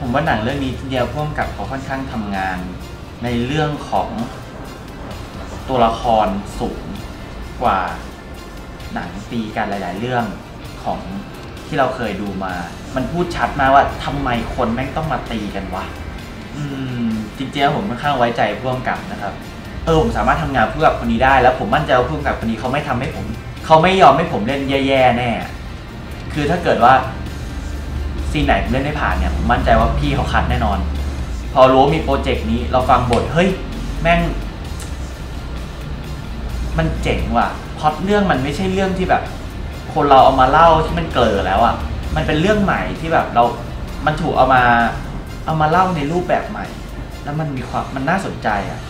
ผมว่าหนังเรื่องนี้ทีเดียวพ่วงกับเขาค่อนข้างทำงาน ในเรื่องของตัวละครสูงกว่าหนังปีกันหลาย ๆ เรื่องของที่เราเคยดูมา มันพูดชัดมาว่าทำไมคนแม่งต้องมาตีกันวะอืมจริงๆผมค่อนข้างไว้ใจพ่วงกับนะครับเออผมสามารถทำงานเพื่อกับคนนี้ได้ แล้วผมมั่นใจว่าเพื่อกับคนนี้เขาไม่ทำให้ผม เขาไม่ยอมให้ผมเล่นแย่ๆแน่ คือถ้าเกิดว่าซีนไหนผมเล่นไม่ผ่านเนี่ยผมมั่นใจว่าพี่เขาคัดแน่นอน พอรู้ว่ามีโปรเจกต์นี้เราฟังบทเฮ้ยแม่ง มันเจ๋งว่ะพอตเรื่องมันไม่ใช่เรื่องที่แบบ คนเราเอามาเล่าที่มันเกลอแล้วอะ่ะ มันเป็นเรื่องใหม่ที่แบบเรา มันถูกเอามา เอามาเล่าในรูปแบบใหม่ แล้วมันมีความมันน่าสนใจอะ่ะ